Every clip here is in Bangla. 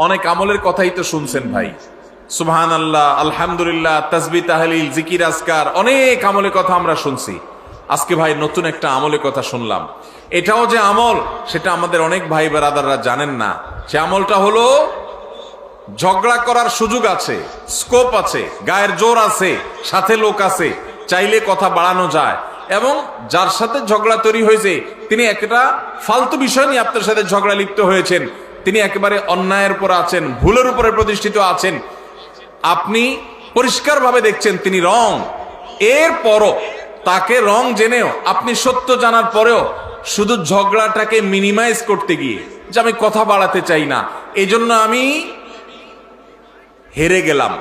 অনেক আমলের কথাই তো শুনছেন ভাই। সুবহান আল্লাহ আলহামদুলিল্লাহ তাসবি তাহলিল, জিকির আসকার অনেক আমলের কথা আমরা শুনছি। আজকে ভাই নতুন একটা আমলের কথা শুনলাম। এটাও যে আমল, সেটা আমাদের অনেক ভাই বেরাদাররা জানেন না। সে আমলটা হলো, ঝগড়া করার সুযোগ আছে স্কোপ আছে, গায়ের জোর আছে, সাথে লোক আছে, চাইলে কথা বাড়ানো যায়। এবং যার সাথে ঝগড়া তৈরি হয়েছে, তিনি একটা ফালতু বিষয় নিয়ে আপনার সাথে ঝগড়া লিপ্ত হয়েছেন। তিনি একেবারে অন্যায়ের উপর আছেন, ভুলের উপরে প্রতিষ্ঠিত আছেন। আপনি পরিষ্কারভাবে দেখছেন তিনি রং। এর পরও তাকে রং জেনেও, আপনি সত্য জানার পরেও শুধু ঝগড়াটাকে মিনিমাইজ করতে গিয়ে যে আমি কথা বাড়াতে চাই না এই জন্য আমি হেরে গেলাম,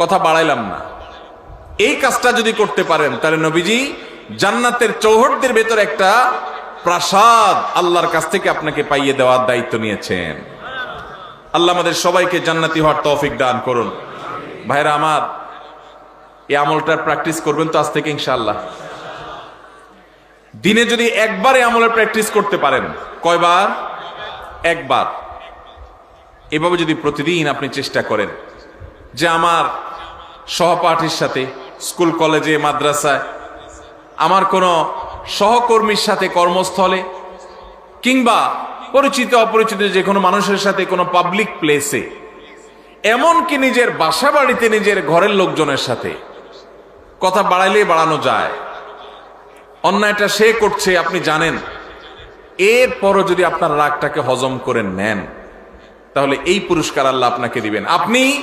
কথা বাড়াইলাম না। এই কাজটা যদি করতে পারেন, তাহলে নবীজি জান্নাতের চৌহটদের ভেতর একটা প্রাসাদ আল্লাহর কাছ থেকে আপনাকে পাইয়ে দেওয়ার দায়িত্ব নিয়েছেন। আল্লাহ আমাদের সবাইকে জান্নাতি হওয়ার তৌফিক দান করুন। ভাইরা আমার, এই আমলটার প্র্যাকটিস করবেন তো আজ থেকে ইনশাআল্লাহ। দিনে যদি একবারে আমলের প্র্যাকটিস করতে পারেন, কয়বার? একবার। এভাবে যদি প্রতিদিন আপনি চেষ্টা করেন, যে আমার সহপাঠীর সাথে, স্কুল কলেজে, মাদ্রাসায়, আমার কোনো সহকর্মীর সাথে কর্মস্থলে কিংবা পরিচিত অপরিচিত যে কোনো মানুষের সাথে কোনো পাবলিক প্লেসে এমনকি নিজের বাসা বাড়িতে নিজের ঘরের লোকজনের সাথে। কথা বাড়াইলেই বাড়ানো যায়। অন্যায়টা সে করছে, আপনি জানেন। এরপরও যদি আপনার রাগটাকে হজম করে নেন, তাহলে এই পুরস্কার আল্লাহ আপনাকে দিবেন। আপনি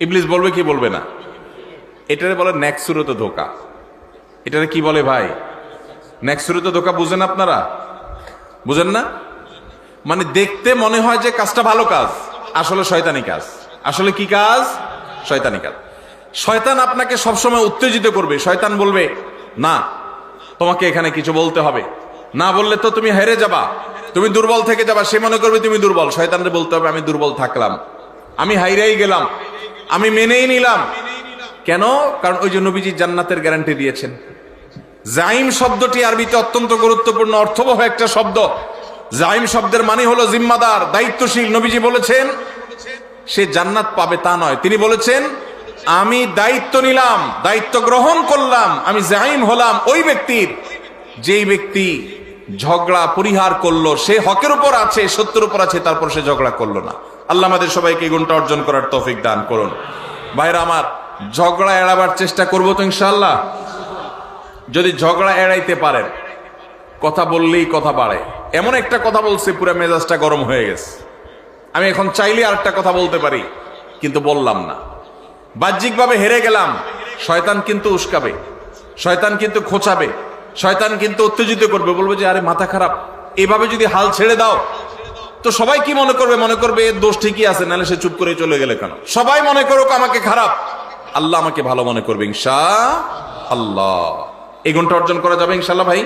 ইবলিস বলবে কি বলবে না? এটারে বলে ন্যাকসুরত ধোকা। এটারে কি বলে ভাই? ন্যাকসুরত ধোকা বুঝেন আপনারা? বুঝেন না? মানে দেখতে মনে হয় যে কাজটা ভালো কাজ। আসলে শয়তানি কাজ। আসলে কি কাজ? শয়তানি কাজ। শয়তান আপনাকে সবসময় উত্তেজিত করবে। শয়তান বলবে, না, তোমাকে এখানে কিছু বলতে হবে। না বললে তো তুমি হেরে যাবা। তুমি দুর্বল থেকে যাবা। সে মনে করবে তুমি দুর্বল। শয়তানরে বলতে হবে, আমি দুর্বল থাকলাম। আমি হাইরাই গেলাম। আমি মেনেই নিলাম। কেন? কারণ ওই যে নবীজি জান্নাতের গ্যারান্টি দিয়েছেন। জাইম শব্দটি আরবিতে অত্যন্ত গুরুত্বপূর্ণ, অর্থবহ একটা শব্দ। জাইম শব্দের মানে হলো জিম্মাদার, দায়িত্বশীল। নবীজি বলেছেন, সে জান্নাত পাবে তা নয়। তিনি বলেছেন, আমি দায়িত্ব নিলাম, দায়িত্ব গ্রহণ করলাম, আমি জাইম হলাম ওই ব্যক্তির। যেই ব্যক্তি ঝগড়া, পরিহার করল, সে হকের উপর আছে, সত্যের উপর আছে, তারপর সে ঝগড়া করল না। আল্লাহ আমাদের সবাইকে এই গুণটা অর্জন করার তৌফিক দান করুন। ভাইরা আমার, ঝগড়া এড়াবার চেষ্টা করব তো ইনশাল্লাহ যদি ঝগড়া এড়াইতে পারেন, কথা বললেই কথা বাড়ে। এমন একটা কথা বলছে, পুরো মেজাজটা গরম হয়ে গেছে। আমি এখন চাইলে আর একটা কথা বলতে পারি, কিন্তু বললাম না। বাহ্যিকভাবে হেরে গেলাম, শয়তান কিন্তু উস্কাবে, শয়তান কিন্তু খোঁচাবে, শয়তান কিন্তু উত্তেজিত করবে। বলবে যে, আরে, মাথা খারাপ। এভাবে যদি হাল ছেড়ে দাও তো সবাই কি মনে করবে? মনে করবে, এর দোষ ঠিকই আছে, নাহলে সে চুপ করে চলে গেলে কেন? সবাই মনে করুক আমাকে খারাপ। আল্লাহ আমাকে ভালো মনে করবে ইনশা আল্লাহ এই গুণটা অর্জন করা যাবে ইনশাল্লাহ ভাই।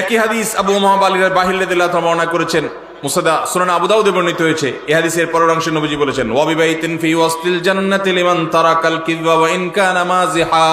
একই হাদিস আবু মোহাম্মদ আলী বাহিল্লাহ বর্ণনা করেছেন। মুসাদা সুনান আবু বর্ণিত হয়েছে। এই হাদিসের পরের অংশে নবীজি বলেছেন ওয়াবিবাইতিন ফি ওয়াসতিল জান্নাতি লিমান তারাকাল কিযবা ওয়া ইন কানা মাযিহা।